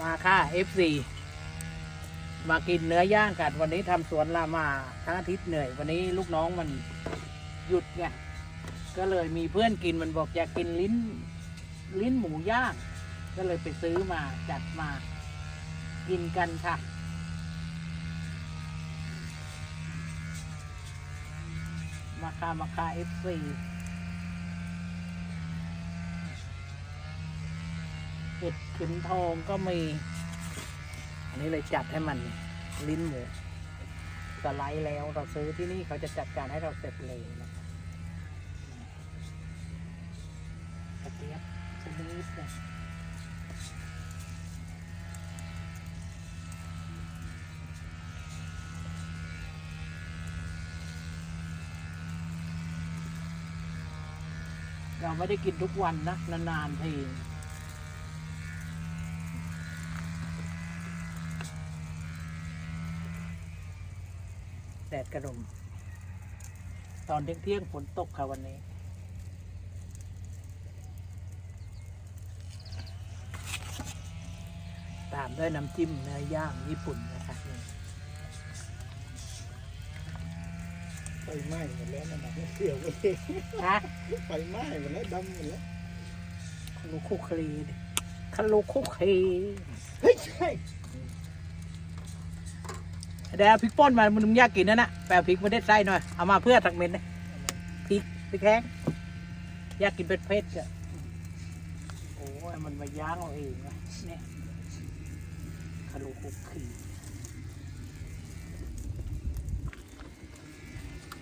มาค่ะ F4 มากินเนื้อย่างกันวันนี้ทำสวนรามาทั้งอาทิตย์เหนื่อย วันนี้ลูกน้องมันหยุดไงก็เลยมีเพื่อนกินมันบอกอยากกินลิ้น ลิ้นหมูย่าง ก็เลยไปซื้อมาจัดมา กินกันค่ะ มาคามาคา F4 เห็ดขิมทองก็มี อันนี้เลยจัดให้มันลิ้นหมูสไลด์แล้วเราซื้อที่นี่เขาจะจัดการให้เราเสร็จเลยนะครับกระเทียบชนิดเลยเราไม่ได้กินทุกวันนะนานๆที แดดกระดมตอนเที่ยงๆฝนตกค่ะวันนี้ ตามด้วยน้ำจิ้มเนื้อย่างญี่ปุ่นนะคะนี่ไฟไหม้หมดแล้วนั่นนะเสียวเลยฮะไฟไหม้หมดแล้วดำหมดแล้วคารุคุคลีดิคารุคุคลีเฮ้ยใช่ เดี๋ยวเอาพริกป่นมามึงอยากกินนั่นนะแปลพริกมาเด็ดไส้หน่อย เอามาเพื่อสักเม็ดนะพริกพริกแห้งอยากกินเป็ดเพชรอะโอ้ยมันมาย่างเอาเองนะเนี่ยคารุคุคลี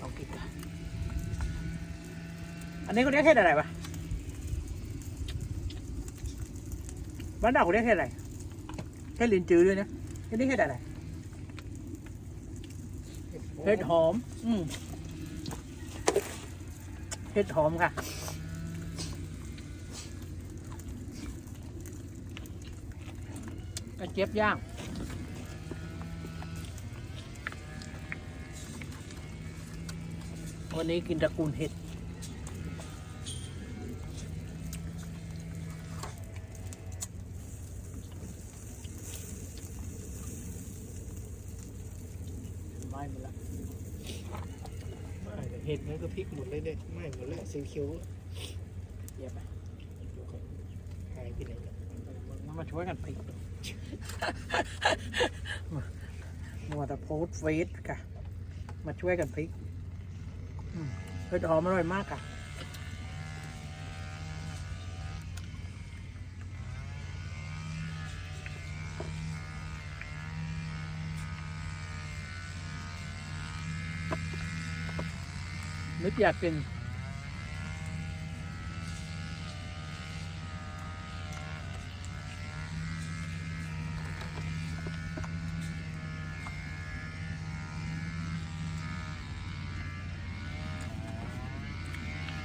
ลองกินกันอันนี้เขาเรียกเห็ดอะไรวะบ้านเราเขาเรียกเห็ดอะไรเห็ดลินจือด้วยนะอันนี้เห็ดอะไร เห็ดหอม อืมเห็ดหอมค่ะ กระเจี๊ยบย่าง วันนี้กินตระกูลเห็ด ม่หมดละไหม้แต่เห็ดมันก็พริกหมดเลยเด็ดไหม้หมดแล้วสีเขียวเจี๊ยบไปดูก่อนหายไปไหนแล้วมันมาช่วยกันพลิกมัวแต่โพสต์เฟซค่ะ มาช่วยกันพลิกอืมเห็ดหอมอร่อยมากค่ะ นึกอยากกิน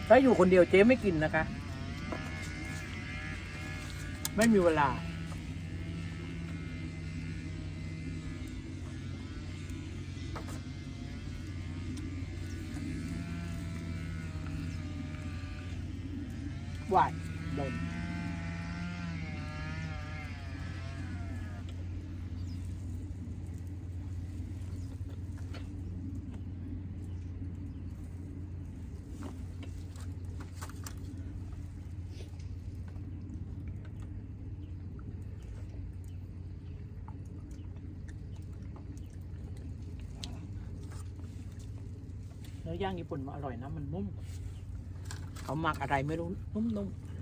ถ้าอยู่คนเดียวเจ๊ไม่กินนะคะ ไม่มีเวลา วายโดนเนื้อย่างญี่ปุ่นมันอร่อยนะ มันนุ่ม เขาหมักอะไรไม่รู้ นุ่มๆ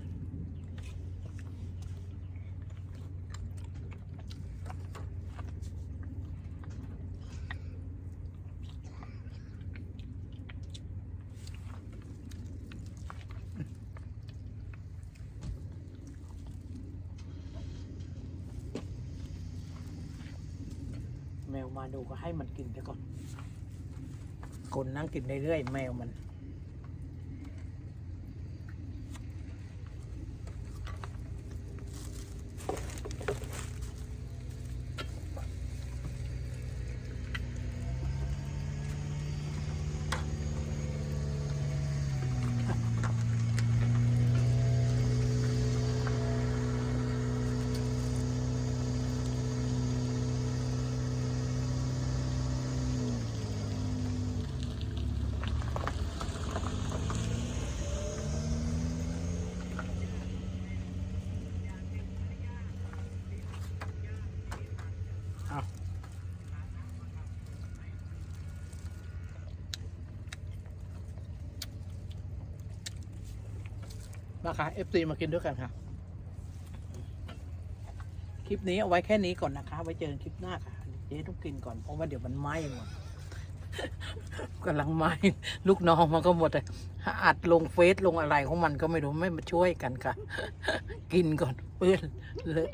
แมวมาดูก็ให้มันกินไปก่อน คนนั่งกินเรื่อยๆแมวมัน อ มาค่ะ FC มากินด้วยกันค่ะ คลิปนี้เอาไว้แค่นี้ก่อนนะคะ ไว้เจอกันคลิปหน้าค่ะเจ๊ต้องกินก่อนเพราะว่าเดี๋ยวมันไหม้หมดกำลังไหม้ลูกน้องมันก็หมดเลยอัดลงเฟซลงอะไรของมันก็ไม่รู้ไม่มาช่วยกันค่ะ กินก่อนเปื้อนเลอะ